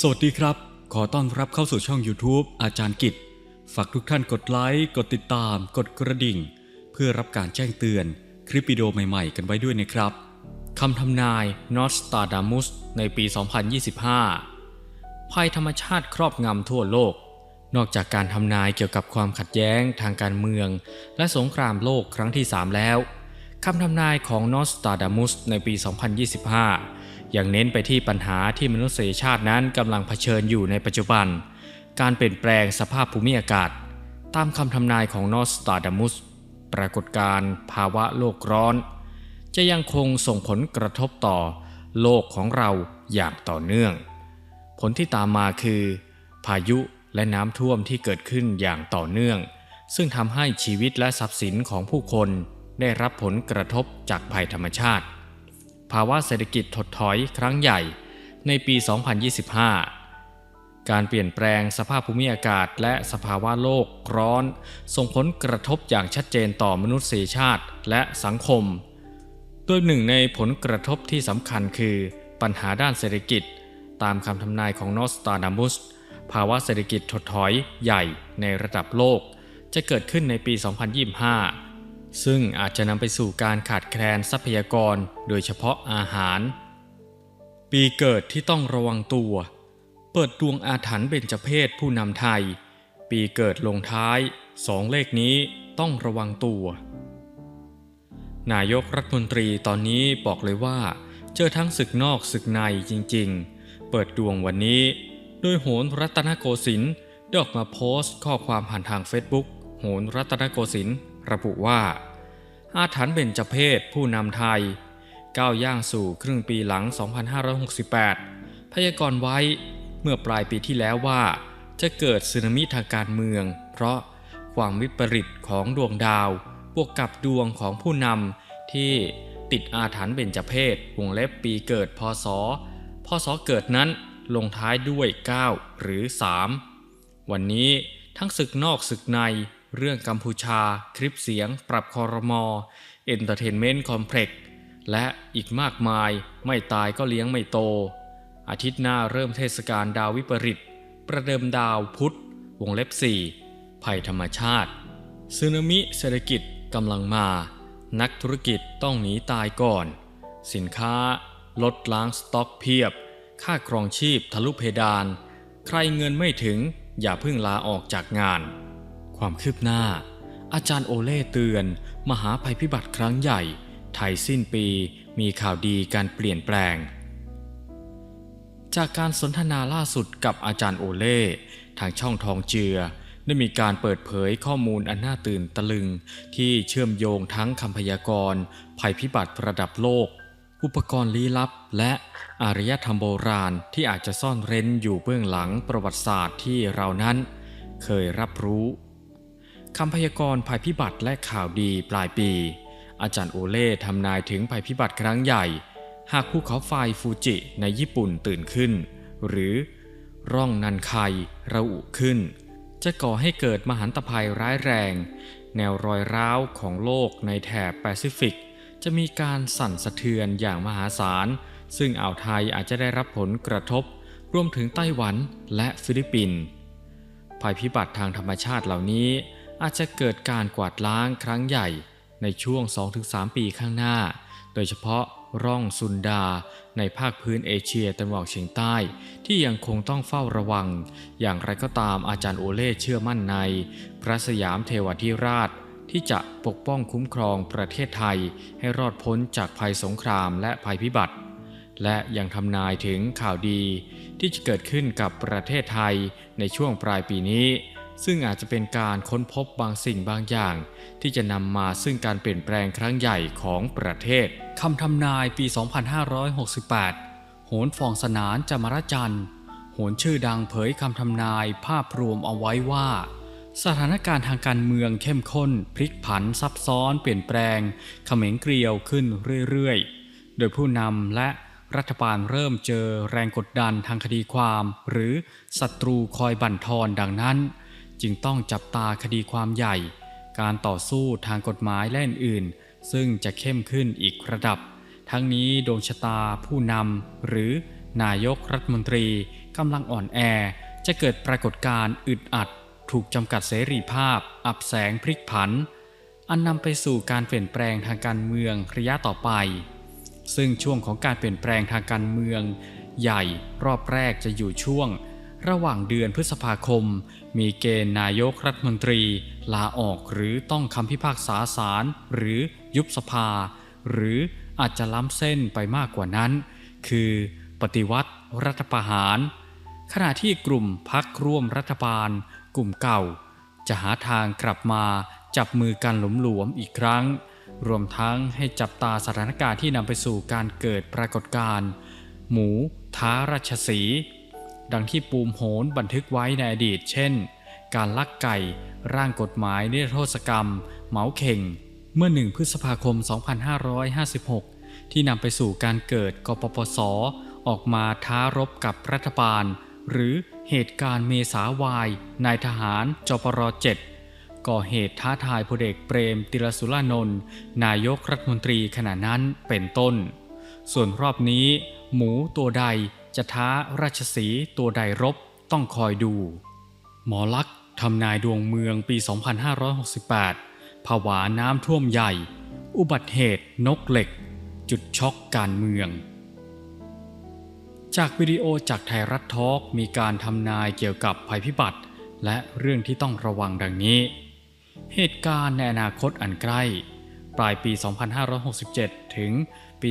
สวัสดีครับ ขอต้อนรับเข้าสู่ช่อง YouTube อาจารย์กิจ ฝากทุกท่านกดไลค์ กดติดตาม กดกระดิ่ง เพื่อรับการแจ้งเตือนคลิปวิดีโอใหม่ๆ กันไว้ด้วยนะครับ คำทำนาย n o s t r a d a m u s ในปี 2025 ภัยธรรมชาติครอบงำทั่วโลก นอกจากการทำนายเกี่ยวกับความขัดแย้งทางการเมือง และสงครามโลกครั้งที่ 3 แล้ว คำทำนายของนอสตาดามุสในปี 2025 ยังเน้นไปที่ปัญหาที่มนุษยชาตินั้นกำลังเผชิญอยู่ในปัจจุบัน การเปลี่ยนแปลงสภาพภูมิอากาศ ตามคำทำนายของนอสตาดามุสปรากฏการณ์ภาวะโลกร้อน จะยังคงส่งผลกระทบต่อโลกของเราอย่างต่อเนื่อง ผลที่ตามมาคือ พายุและน้ำท่วมที่เกิดขึ้นอย่างต่อเนื่อง ซึ่งทำให้ชีวิตและทรัพย์สินของผู้คนได้รับผลกระทบจากภัยธรรมชาติ ภาวะเศรษฐกิจถดถอยครั้งใหญ่ในปี 2025 การเปลี่ยนแปลงสภาพภูมิอากาศและสภาวะโลกร้อน ส่งผลกระทบอย่างชัดเจนต่อมนุษยชาติและสังคม โดยหนึ่งในผลกระทบที่สำคัญคือปัญหาด้านเศรษฐกิจ ตามคำทำนายของนอสตาดามุสภาวะเศรษฐกิจถดถอยใหญ่ในระดับโลก จะเกิดขึ้นในปี 2025 ซึ่งอาจจะนำไปสู่การขาดแคลนทรัพยากรโดยเฉพาะอาหาร ปีเกิดที่ต้องระวังตัว เปิดดวงอาถรรพ์เบญจเพศผู้นำไทย ปีเกิดลงท้ายสองเลขนี้ต้องระวังตัว นายกรัฐมนตรีตอนนี้บอกเลยว่า เจอทั้งศึกนอกศึกในจริงๆ เปิดดวงวันนี้ โดยโหนรัตนโกสินทร์ได้ออกมาโพสต์ข้อความผ่านทางเฟซบุ๊กโหนรัตนโกสินทร์ ระบุว่า อาถรรพ์เบญจเพศผู้นำไทยก้าวย่างสู่ครึ่งปีหลัง 2568 พยากรณ์ไว้เมื่อปลายปีที่แล้วว่า จะเกิดสึนามิทางการเมือง เพราะความวิปริตของดวงดาว บวกกับดวงของผู้นำที่ติดอาถรรพ์เบญจเพศวงเล็บปีเกิดพศ พศเกิดนั้นลงท้ายด้วย 9 หรือ 3 วันนี้ทั้งศึกนอกศึกใน เรื่องกัมพูชา คลิปเสียง ปรับคอรมอเอนเตอร์เทนเมนต์คอมเพล็กซ์และอีกมากมายไม่ตายก็เลี้ยงไม่โต อาทิตย์หน้าเริ่มเทศกาลดาววิปริต ประเดิมดาวพุธ วงเล็บ 4 ภัยธรรมชาติสึนามิเศรษฐกิจกำลังมา นักธุรกิจต้องหนีตายก่อน สินค้า ลดล้างสต็อกเพียบ ค่าครองชีพทะลุเพดาน ใครเงินไม่ถึงอย่าเพิ่งลาออกจากงาน ความคืบหน้า อาจารย์โอเล่เตือน มหาภัยพิบัติครั้งใหญ่ ไทยสิ้นปีมีข่าวดีการเปลี่ยนแปลง จากการสนทนาล่าสุดกับอาจารย์โอเล่ทางช่องทองเจือ ได้มีการเปิดเผยข้อมูลอันน่าตื่นตะลึง ที่เชื่อมโยงทั้งคำพยากรณ์ ภัยพิบัติระดับโลก อุปกรณ์ลี้ลับ และอารยธรรมโบราณที่อาจจะซ่อนเร้นอยู่เบื้องหลังประวัติศาสตร์ที่เรานั้น เคยรับรู้ คำพยากรณ์ภัยพิบัติและข่าวดีปลายปี อาจารย์โอเล่ทำนายถึงภัยพิบัติครั้งใหญ่ หากภูเขาไฟฟูจิในญี่ปุ่นตื่นขึ้น หรือร่องนันไคระอุขึ้น จะก่อให้เกิดมหันตภัยร้ายแรง แนวรอยร้าวของโลกในแถบแปซิฟิก จะมีการสั่นสะเทือนอย่างมหาศาล ซึ่งอ่าวไทยอาจจะได้รับผลกระทบ รวมถึงไต้หวันและฟิลิปปินส์ภัยพิบัติทางธรรมชาติเหล่านี้ อาจจะเกิดการกวาดล้างครั้งใหญ่ในช่วง 2-3 ปีข้างหน้า โดยเฉพาะร่องซุนดา ในภาคพื้นเอเชียตะวันออกเฉียงใต้ ที่ยังคงต้องเฝ้าระวัง อย่างไรก็ตามอาจารย์โอเล่เชื่อมั่นใน พระสยามเทวทิราช ที่จะปกป้องคุ้มครองประเทศไทยให้รอดพ้นจากภัยสงครามและภัยพิบัติ และยังทำนายถึงข่าวดี ที่จะเกิดขึ้นกับประเทศไทยในช่วงปลายปีนี้ ซึ่งอาจจะเป็นการค้นพบบางสิ่งบางอย่าง ที่จะนำมาซึ่งการเปลี่ยนแปลงครั้งใหญ่ของประเทศคำทำนายปี 2568 โหนฟองสนานจมรจันทร์โหนชื่อดังเผยคำทำนายภาพรวมเอาไว้ว่า สถานการณ์ทางการเมืองเข้มข้น พลิกผันซับซ้อนเปลี่ยนแปลงเขม็งเกลียวขึ้นเรื่อยๆ โดยผู้นำและรัฐบาลเริ่มเจอแรงกดดันทางคดีความ หรือศัตรูคอยบั่นทอนดังนั้น จึงต้องจับตาคดีความใหญ่ การต่อสู้ทางกฎหมายและอื่นๆ ซึ่งจะเข้มขึ้นอีกระดับ ทั้งนี้ดวงชะตาผู้นำหรือนายกรัฐมนตรีกำลังอ่อนแอ จะเกิดปรากฏการณ์อึดอัด ถูกจำกัดเสรีภาพ อับแสงพลิกผัน อันนำไปสู่การเปลี่ยนแปลงทางการเมืองระยะต่อไป ซึ่งช่วงของการเปลี่ยนแปลงทางการเมือง ใหญ่รอบแรกจะอยู่ช่วง ระหว่างเดือนพฤษภาคม มีเกณฑ์นายกรัฐมนตรี ลาออกหรือต้องคำพิพากษาศาลหรือยุบสภา หรืออาจจะล้ำเส้นไปมากกว่านั้น คือปฏิวัติรัฐประหาร ขณะที่กลุ่มพักร่วมรัฐบาล กลุ่มเก่า จะหาทางกลับมาจับมือกันหลวมๆอีกครั้ง รวมทั้งให้จับตาสถานการณ์ที่นำไปสู่การเกิดปรากฏการณ์หมูท้าราชสี ดังที่ปูมโหนบันทึกไว้ในอดีต เช่น การลักไก่ ร่างกฎหมายนิรโทษกรรม เหมาเข่ง เมื่อ 1 พฤษภาคม 2556 ที่นำไปสู่การเกิดกปปส ออกมาท้ารบกับรัฐบาล หรือเหตุการณ์เมษาวาย นายทหารจปร7ก่อเหตุท้าทายพลเอกเปรม ติรสุรานนท์นายกรัฐมนตรีขณะนั้นเป็นต้น ส่วนรอบนี้ หมูตัวใด จะท้าราชสีตัวใดรบต้องคอยดู หมอลักษ์ทำนายดวงเมืองปี 2568ภาวะน้ำท่วมใหญ่ อุบัติเหตุนกเหล็ก จุดช็อกการเมือง จากวิดีโอจากไทยรัฐทอล์กมีการทำนายเกี่ยวกับภัยพิบัติ และเรื่องที่ต้องระวังดังนี้ เหตุการณ์ในอนาคตอันใกล้ ปลายปี 2567 ถึงปี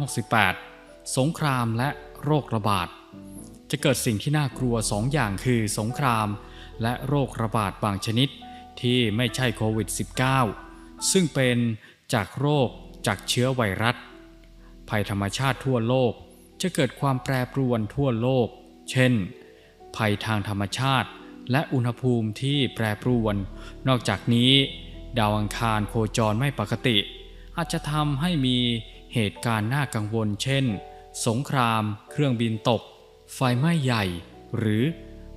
2568 สงครามและ โรคระบาด จะเกิดสิ่งที่น่ากลัวสองอย่างคือสงคราม และโรคระบาดบางชนิดที่ไม่ใช่โควิด -19 ซึ่งเป็นจากโรคจากเชื้อไวรัส ภัยธรรมชาติทั่วโลกจะเกิดความแปรปรวนทั่วโลก เช่น ภัยทางธรรมชาติ และอุณหภูมิที่แปรปรวน นอกจากนี้ ดาวอังคารโคจรไม่ปกติ อาจจะทำให้มีเหตุการณ์น่ากังวล เช่น สงคราม เครื่องบินตก ไฟไหม้ใหญ่ หรือ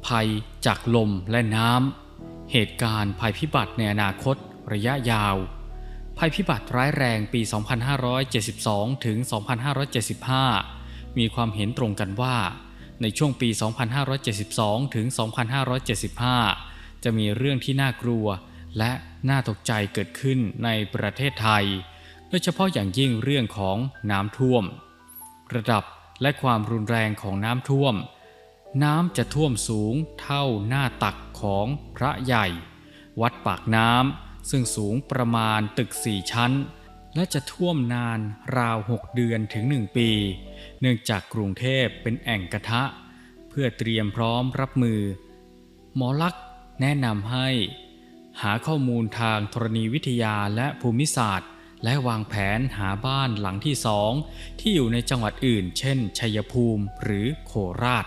ภัยจากลมและน้ำ เหตุการณ์ภัยพิบัติในอนาคต ระยะยาว ภัยพิบัติร้ายแรงปี 2572 ถึง 2575 มีความเห็นตรงกันว่า ในช่วงปี 2572 ถึง 2575 จะมีเรื่องที่น่ากลัวและน่าตกใจเกิดขึ้นในประเทศไทย โดยเฉพาะอย่างยิ่งเรื่องของน้ำท่วม ระดับและความรุนแรงของน้ำท่วม น้ำจะท่วมสูงเท่าหน้าตักของพระใหญ่ วัดปากน้ำซึ่งสูงประมาณตึกสี่ชั้น และจะท่วมนานราว 6 เดือนถึง 1 ปี เนื่องจากกรุงเทพเป็นแอ่งกระทะ เพื่อเตรียมพร้อมรับมือ หมอลักษ์แนะนำให้ หาข้อมูลทางธรณีวิทยาและภูมิศาสตร์ และวางแผนหาบ้านหลังที่สองที่อยู่ในจังหวัดอื่น เช่น ชัยภูมิหรือโคราช